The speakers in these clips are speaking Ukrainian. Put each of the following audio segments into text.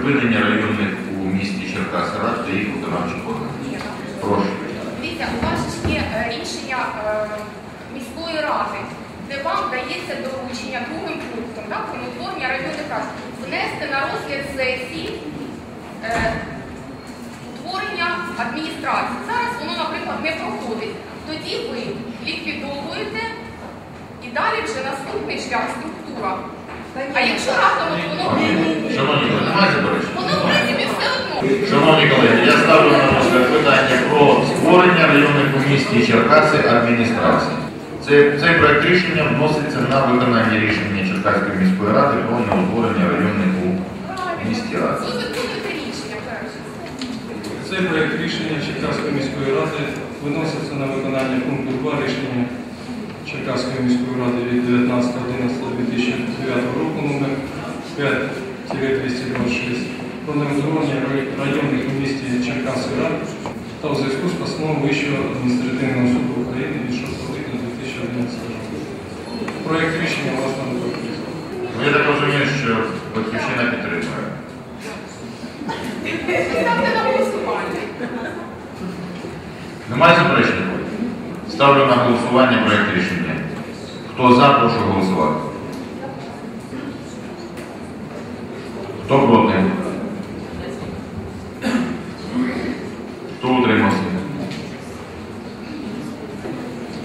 припинення районних у місті Черкаси рад та їх виконавчих органів. Прошу. Дивіться, у вас є е, рішення е, міської ради, де вам дається доручення другим пунктом так, про утворення районних рад внести на розгляд сесії е, утворення адміністрації. Зараз воно, наприклад, не проходить. Тоді ви ліквідовуєте і далі вже наступний шлях структура. А якщо раптом воно, Шановні колеги, немає заперечень? воно в принципі все одно. Шановні колеги, я ставлю на розгляд питання про створення районних у місті Черкаси адміністрації. Це, цей проект рішення вноситься на виконання рішення Черкаської міської ради про неутворення районних у місті ради. Рішення перше. Цей проект рішення Черкаської міської ради виноситься на виконання пункту 2 рішення Черкаської міської ради від 19.11.2009 року номер 5-226 про неутворення районних у місті Черкаси рад та у зв'язку з постановою Вищого адміністративного суду України від 6 липня 2011 року. Проект рішення власне не прописано. Ну, я так розумію, що батьківщина підтримує. Ставте на голосування. Немає заперечень? Ставлю на голосування проект рішення. Хто за, прошу голосувати. Хто проти? Хто утримався?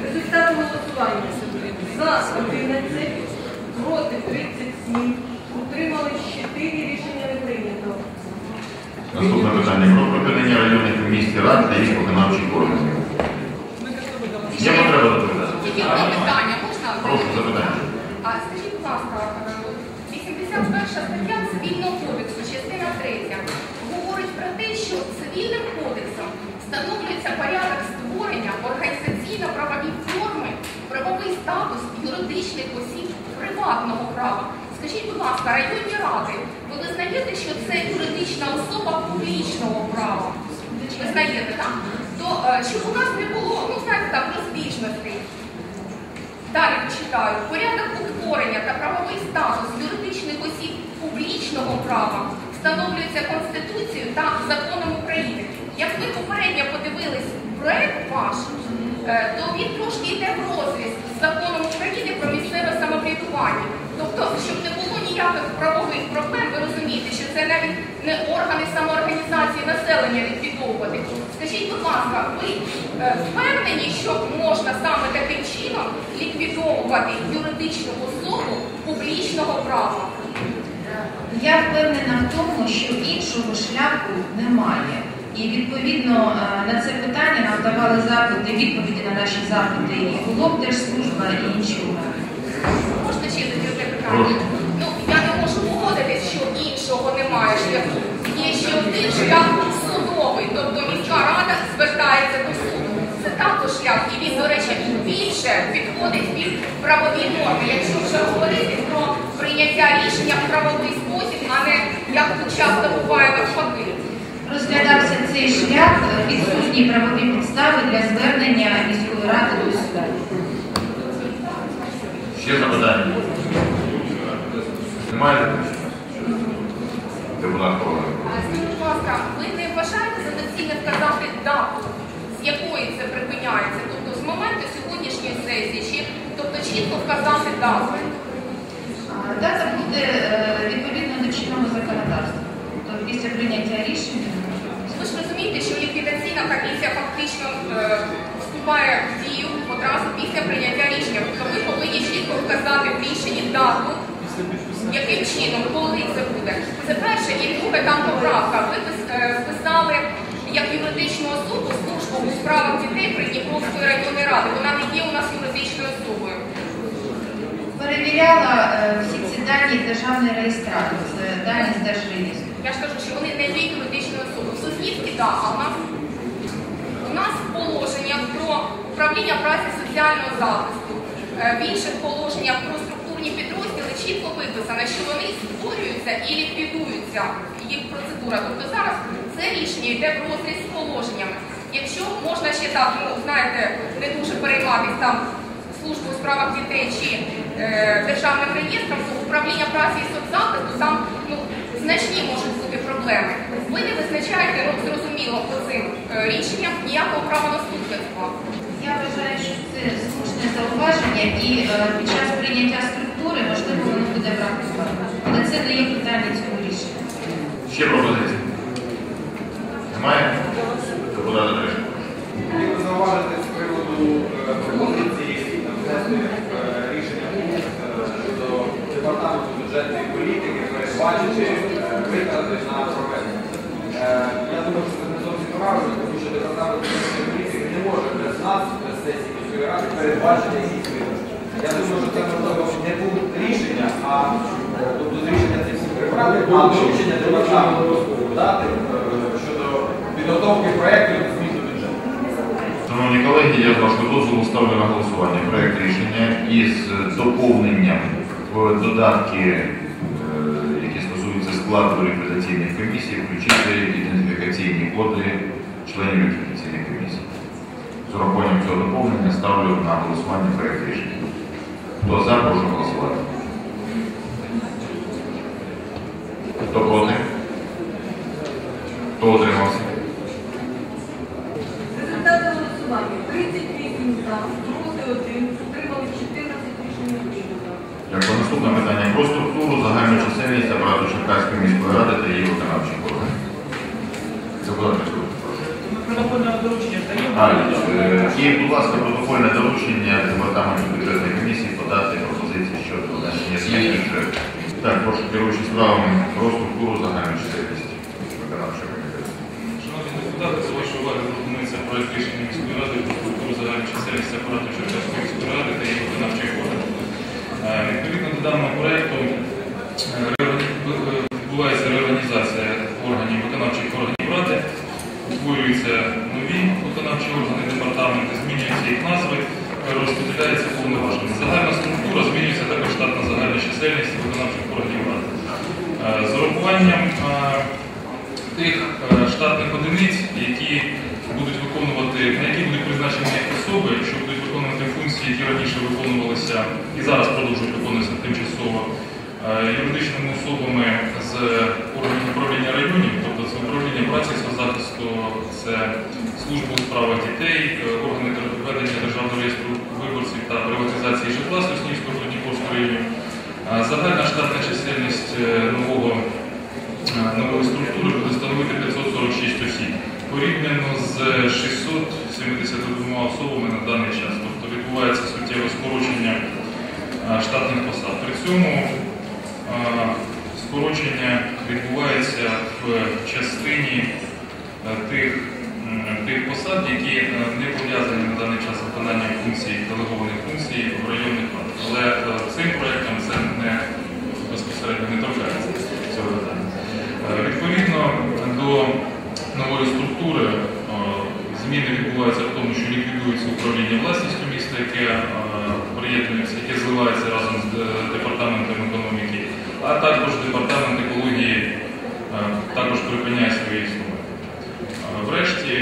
Результат голосування. За 11, проти 37, утримались 4, рішення не прийнято. Наступне питання про припинення районних місті рад та їх виконавчих органів. Є потреба доповідати? Тільки питання можна? Прошу запитання. А скажіть, будь ласка, е, 81 стаття Цивільного кодексу, частина 3, говорить про те, що цивільним кодексом встановлюється порядок створення організаційно-правові форми, правовий статус юридичних осіб приватного права. Скажіть, будь ласка, районні ради, ви визнаєте, що це юридична особа публічного права? Визнаєте, так? То е, щоб у нас не було, ну знаєте так, розбіжностей. Далі почитаю. Порядок утворення та правовий статус юридичних осіб публічного права встановлюється Конституцією та законом України. Як ви попередньо подивились проект ваш, е, то він трошки йде в розріз з законом України про місцеве самоврядування. Тобто, щоб не було ніяких правових проблем, ви розумієте, що це навіть не органи самоорганізації населення ліквідовувати. Скажіть, будь ласка, ви е, впевнені, що можна саме таким чином ліквідовувати юридичну особу публічного права? Я впевнена в тому, що іншого шляху немає. І відповідно е, на це питання нам давали запити, відповіді на наші запити і Держслужба, і інші органи. Можна ще тоді питання? Ну, я не можу погодитись, що іншого немає шляху. Є ще один шлях тобто міська рада звертається до суду. Це також шлях, і він, до речі, більше підходить під правові норми, якщо вже говорити про прийняття рішення в правовий спосіб, а не як тут часто буває навпаки. Розглядався цей шлях відсутні правові підстави для звернення міської ради до суду. Ще запитання? Немає заперечень? Депутат Ковалев. Скажіть, будь ласка, ви не вважаєте за доцільне вказати дату, з якої це припиняється? Тобто з моменту сьогоднішньої сесії, чи тобто чітко вказати дату? Дата буде е, відповідно до чинного законодавства. Тобто після прийняття рішення. Ви ж розумієте, що ліквідаційна комісія фактично е, вступає в дію одразу після прийняття рішення. Тобто ви повинні чітко вказати в рішенні дату, яким чином, коли це буде. Це перше, і друге там поправка. Ви е, вписали як юридичну особу службу у справах дітей Придніпровської районної ради. Вона не є у нас юридичною особою. Перевіряла е, всі ці дані державний реєстратор, дані з держреєстру. Я ж кажу, що вони не є юридичною особою. В Соснівці, так, а у нас, у нас положення про управління праці соціального захисту, е, в інших положеннях про структурні підрозділи чітко виписано, що вони створюються і ліквідуються, їх процедура. Тобто зараз це рішення йде в розріз з положеннями. Якщо можна ще так, ну знаєте, не дуже перейматися там службу у справах дітей чи е, державним реєстром, то управління праці і соцзахисту там ну, значні можуть бути проблеми. Ви не визначаєте ну, зрозуміло по цим е, рішенням ніякого права наступництва. Я вважаю, що це слушне зауваження і е, під час прийняття структури можливо воно буде враховано. Але це не є питання цього рішення. Ще пропозиції? Немає? Депутат Андрій. Хотів зауважити з приводу е, пропозиції е, рішення е, щодо департаменту бюджетної політики, передбачити витрати на проведення. Я думаю, що це не зовсім правильно, тому що департамент бюджетної політики не може без нас, без сесії міської ради передбачити. Я думаю, що це можливо не пункт рішення, а тобто рішення цих всіх прибрати, а доручення департаменту дати е, щодо підготовки проєкту і зміну бюджету. Шановні колеги, я з вашого дозволу ставлю на голосування проект рішення із доповненням в додатки, е, які стосуються складу ліквідаційних комісій, включити ідентифікаційні коди членів ліквідаційних комісій. З урахуванням цього доповнення ставлю на голосування проект рішення. Хто за, прошу голосувати. Хто проти? Хто утримався? Результати голосування 38 за, проти 1, утримали 14 рішення прийнято. Дякую. Наступне питання про структуру, загальну чисельність апарату Черкаської міської ради та її виконавчих органів. Це наступне. Протокольне доручення А, даємо. е, І, будь ласка, протокольне доручення департаменту бюджетної комісії подати пропозиції щодо внесення змін до бюджету. Так, прошу керуючи справами про структуру загальної чисельності виконавчого комітету. Шановні депутати, з вашої уваги пропонується проект рішення міської ради про структуру загальної чисельності апарату Черкаської міської ради та її виконавчих органів. Е, Відповідно до даного проекту е, е, відбувається реорганізація органів виконавчих органів ради, утворюються нові виконавчі органи департаменти, змінюються їх назви, розподіляється повноваження. Загальна структура змінюється також штатна загальна чисельність виконавчих органів ради. Е, З урахуванням е, тих штатних одиниць, які будуть виконувати, на які будуть призначені особи, що будуть виконувати функції, які раніше виконувалися і зараз продовжують виконуватися тимчасово юридичними особами з органів управління районів, тобто це управління праці соцзахисту, це служба у справах дітей, е, органи ведення державного реєстру виборців та приватизації житла Соснівського Трудніпольського районів. Е, Загальна штатна чисельність е, нового порівняно з 672 особами на даний час. Тобто відбувається суттєве скорочення е, штатних посад. При цьому е, скорочення відбувається в частині е, тих, тих посад, які не пов'язані на даний час виконанням функцій, делегованих функцій в районних радах. Але цим проєктом це не безпосередньо не торкається цього питання. Відповідно до структури е, зміни відбуваються в тому, що ліквідується управління власністю міста, яке е, приєднується, яке зливається разом з е, департаментом економіки, а також департамент екології також припиняє свої існування. Врешті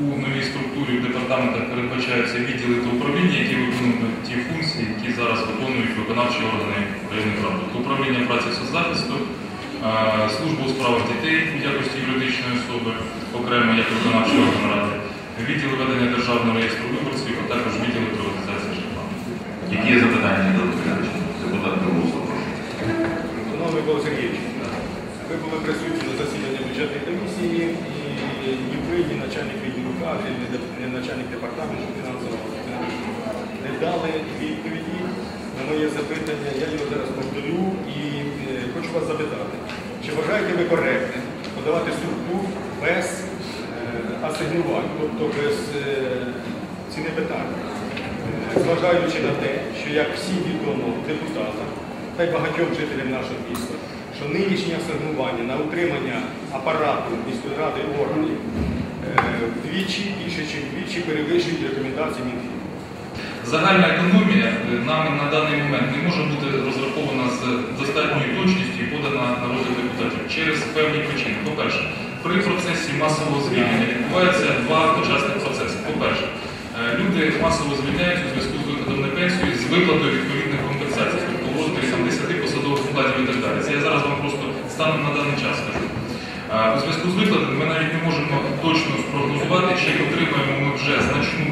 у новій структурі в департаментах передбачаються відділи та управління, які виконують ті функції, які зараз виконують виконавчі органи районних рад. Тобто управління праці соцзахисту, служба у справах дітей в якості юридичної особи, окремо як виконавчий орган ради, відділи ведення державного реєстру виборців, а також відділи приватизації житла. Які є запитання до доповідача? Депутат Білоусов, прошу. Шановний Микола Сергійович, ви були присутні на засіданні бюджетної комісії, і ні ви, ні начальник відділу кадрів, ні начальник департаменту фінансового не дали відповіді на моє запитання. Я його зараз повторю і е, хочу вас запитати, чи вважаєте ви коректним подавати структур без е, асигнувань, тобто без е, ціни питання? Зважаючи на те, що як всім відомо депутатам та й багатьом жителям нашого міста, що нинішнє асигнування на утримання апарату міської ради органів вдвічі більше, ніж вдвічі перевищують рекомендації Мінфіну. Загальна економія е, нами на даний момент не може бути розрахована з достатньою точністю і подана на розгляд депутатів через певні причини. По-перше, при процесі масового звільнення відбуваються два одночасних процеси. По-перше, е, люди масово звільняються у зв'язку з виходом на пенсію з виплатою відповідних компенсацій, тобто там, 10 посадових складів і так далі. Це я зараз вам просто станом на даний час скажу. У зв'язку з викладеним ми навіть не можемо точно спрогнозувати, чи отримаємо ми вже значну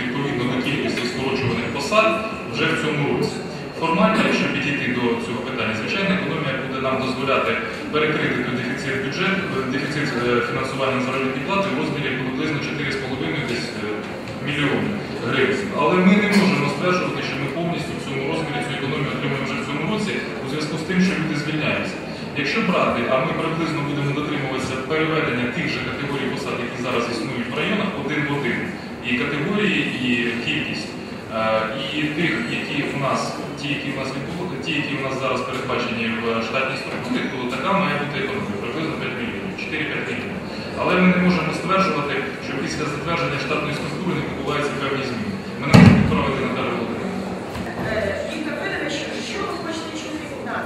відповідно до кількості скорочуваних посад вже в цьому році. Формально, якщо підійти до цього питання, звичайно, економія буде нам дозволяти перекрити той дефіцит бюджету, дефіцит е, фінансування заробітної плати в розмірі приблизно 4,5 десь е, мільйони гривень. Але ми не можемо стверджувати, що ми повністю в цьому розмірі цю економію отримаємо вже в цьому році у зв'язку з тим, що люди звільняються. Якщо брати, а ми приблизно будемо дотримуватися переведення тих же категорій посад, які зараз існують в районах, один в один, і категорії, і кількість, е, і тих, які в нас, ті, які в нас відбули, ті, які в нас зараз передбачені в штатній структурі, то така має бути економія, приблизно 5 мільйонів, 4-5 мільйонів. Але ми не можемо стверджувати, що після затвердження штатної структури не відбуваються певні зміни. Ми не можемо відправити Наталію Володимирівну. Віктор Федорович, що ви хочете чути від нас?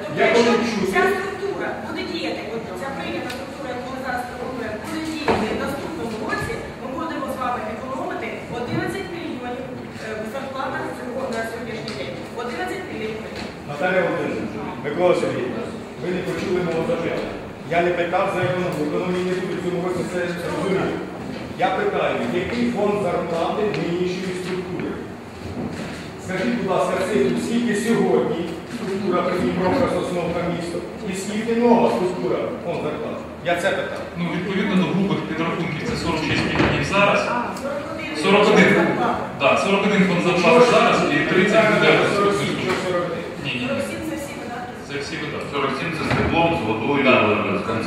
Тобто, Я якщо хочу чути. ця структура буде діяти, от ця прийнята структура, яку ми зараз пропонуємо, буде діяти в наступному році, ми будемо з вами економити 11 мільйонів е, в зарплатах цього на сьогоднішній день. 11 мільйонів. Наталя Володимирівна, Микола Сергійович, ви не почули мого запитання. Я не питав за економію. Економії не буде в цьому році, це розумію. Я питаю, який фонд зарплати нинішньої структури? Скажіть, будь ласка, цифру, скільки сьогодні структура Придніпровська сосновка місто і скільки нова структура фонд зарплати? Я це питав. Ну, відповідно до грубих підрахунків, це 46 мільйонів зараз. 41. 41. зарплата. Так, 41 фонд зарплати зараз і 30 буде в наступному Що 41? Ні, ні, ні. 47 це всі видатки. Це всі видатки. 47 це з теплом, з водою,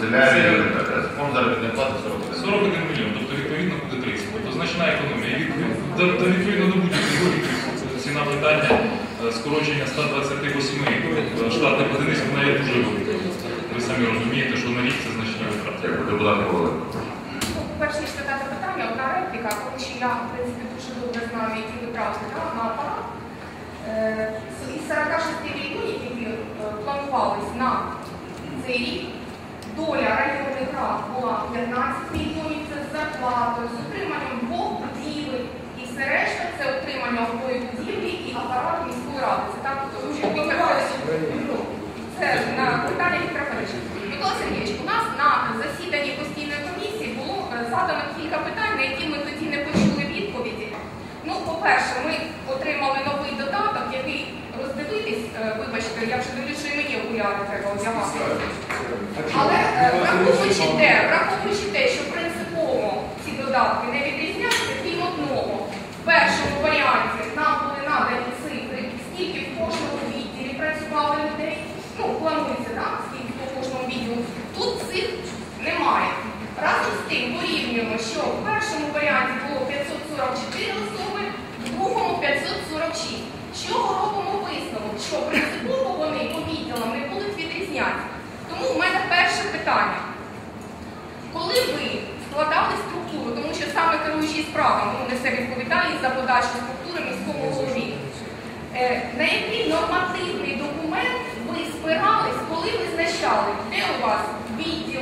а фонд заробітної плати 41. 41 мільйон, тобто відповідно буде 30. Тобто значна економія. До, відповідно до будь-яких логіки ціна питання е, скорочення 128 е, штатних одиниць, вона є дуже велика. Ви самі розумієте, що на рік це значні витрати. Дякую, депутат Коваленко. Ну, перш ніж задати питання, одна репліка, тому що я, в принципі, дуже добре знаю, які витрати на апарат. Е, Із 46 мільйонів, які е, планувались на цей рік, доля районних рад була 15 мільйонів, це з зарплатою, з утриманням двох будівель, і все решта це утримання одної будівлі і апарат міської ради. Це так, тому що це на питання Віктора Федоровича. Микола Сергійович, у нас на засіданні постійної комісії було е, задано кілька питань, на які ми тоді не почули відповіді. Ну, по-перше, ми отримали новий додаток, який роздивитись, е, вибачте, я вже дивлюсь, що і мені окуляри треба одягати. Але е, враховуючи те, враховуючи те, що принципово ці додатки не відрізняються, крім одного, в першому варіанті нам були надані цифри, скільки в кожному відділі працювало людей. Ну, планується, так, скільки по кожному відділу. Тут цих немає. Разом з тим порівнюємо, що в першому варіанті було 544 особи, в другому 546. З Чого робимо висновок? Що принципово вони по відділам не будуть відрізняти. Тому в мене перше питання. Коли ви складали структуру, тому що саме керуючий справами ну, несе відповідальність за подачу структури міському голові, е, на який нормативний документ ви спирались, коли визначали, де у вас відділ,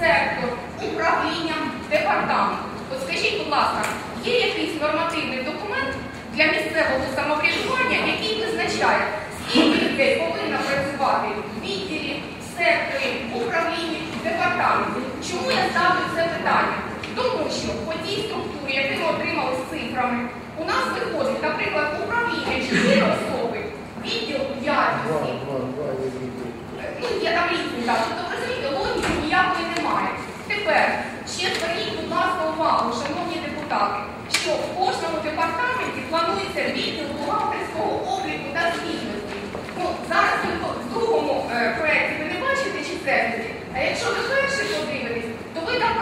сектор, управління, департамент? От скажіть, будь ласка, є якийсь нормативний документ для місцевого самоврядування, який визначає, скільки людей повинно працювати в відділі, секторі, управлінні, департаменті? Чому я ставлю це питання? Тому що по тій структурі, яку ми отримали з цифрами, у нас виходить, наприклад, управління 4 особи, відділ 5 осіб. Ну, є там різні так. Тобто, розумієте, логіки ніякої немає. Тепер ще зверніть, будь ласка, увагу, шановні депутати, що в кожному департаменті планується відділ бухгалтерського обліку та звітності. Ну, зараз ви в другому е, проєкті ви не бачите чисельності, а якщо ви перший подивитесь, то ви там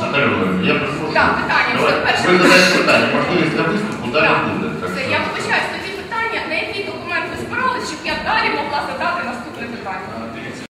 Володимирівна, я прошу. Так, питання. Давай? Ви задаєте питання, можливість для виступу, далі буде. Так Все, я